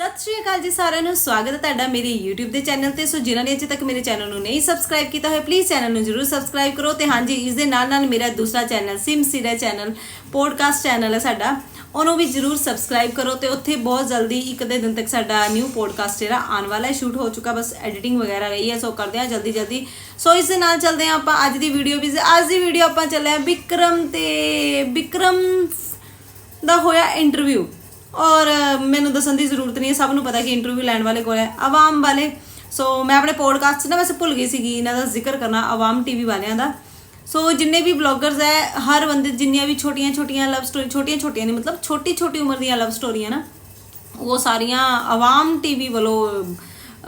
ਸਤਿ ਸ਼੍ਰੀ ਅਕਾਲ ਜੀ ਸਾਰਿਆਂ ਨੂੰ। ਸਵਾਗਤ ਹੈ ਤੁਹਾਡਾ ਮੇਰੇ YouTube ਦੇ ਚੈਨਲ ਤੇ। ਸੋ ਜਿਨ੍ਹਾਂ ਨੇ ਅਜੇ ਤੱਕ ਮੇਰੇ ਚੈਨਲ ਨੂੰ ਨਹੀਂ ਸਬਸਕ੍ਰਾਈਬ ਕੀਤਾ ਹੋਇਆ ਪਲੀਜ਼ ਚੈਨਲ ਨੂੰ ਜਰੂਰ ਸਬਸਕ੍ਰਾਈਬ ਕਰੋ ਤੇ ਹਾਂਜੀ, ਇਸ ਦੇ ਨਾਲ ਨਾਲ ਮੇਰਾ ਦੂਸਰਾ ਚੈਨਲ ਸਿਮ ਸੀਰਾ ਚੈਨਲ ਪੋਡਕਾਸਟ ਚੈਨਲ ਹੈ ਸਾਡਾ, ਉਹਨੂੰ ਵੀ ਜਰੂਰ ਸਬਸਕ੍ਰਾਈਬ ਕਰੋ ਤੇ ਉੱਥੇ ਬਹੁਤ ਜਲਦੀ ਇੱਕ ਦੇ ਦਿਨ ਤੱਕ ਸਾਡਾ ਨਿਊ ਪੋਡਕਾਸਟ ਜਿਹੜਾ ਆਉਣ ਵਾਲਾ ਹੈ ਸ਼ੂਟ ਹੋ ਚੁੱਕਾ, ਬਸ ਐਡੀਟਿੰਗ ਵਗੈਰਾ ਰਹੀ ਹੈ, ਸੋ ਕਰਦੇ ਹਾਂ ਜਲਦੀ ਜਲਦੀ ਸੋ ਇਸ ਦੇ ਨਾਲ ਚੱਲਦੇ ਹਾਂ ਆਪਾਂ ਅੱਜ ਦੀ ਵੀਡੀਓ ਵੀ ਅੱਜ ਦੀ ਵੀਡੀਓ ਆਪਾਂ ਚੱਲਿਆ ਵਿਕਰਮ ਤੇ ਵਿਕਰਮ ਦਾ ਹੋਇਆ ਇੰਟਰਵਿਊ ਔਰ ਮੈਨੂੰ ਦੱਸਣ ਦੀ ਜ਼ਰੂਰਤ ਨਹੀਂ ਹੈ, ਸਭ ਨੂੰ ਪਤਾ ਕਿ ਇੰਟਰਵਿਊ ਲੈਣ ਵਾਲੇ ਕੋਲ ਹੈ, ਆਵਾਮ ਵਾਲੇ। ਸੋ ਮੈਂ ਆਪਣੇ ਪੋਡਕਾਸਟ 'ਚ ਨਾ ਵੈਸੇ ਭੁੱਲ ਗਈ ਸੀਗੀ, ਇਹਨਾਂ ਦਾ ਜ਼ਿਕਰ ਕਰਨਾ, ਆਵਾਮ ਟੀਵੀ ਵਾਲਿਆਂ ਦਾ। ਸੋ ਜਿੰਨੇ ਵੀ ਬਲੌਗਰਸ ਹੈ, ਹਰ ਬੰਦੇ ਜਿੰਨੀਆਂ ਵੀ ਛੋਟੀਆਂ ਛੋਟੀਆਂ ਲਵ ਸਟੋਰੀ ਛੋਟੀਆਂ ਛੋਟੀਆਂ ਨਹੀਂ, ਮਤਲਬ ਛੋਟੀ ਛੋਟੀ ਉਮਰ ਦੀਆਂ ਲਵ ਸਟੋਰੀਆਂ ਨਾ, ਉਹ ਸਾਰੀਆਂ ਆਵਾਮ ਟੀਵੀ ਵੱਲੋਂ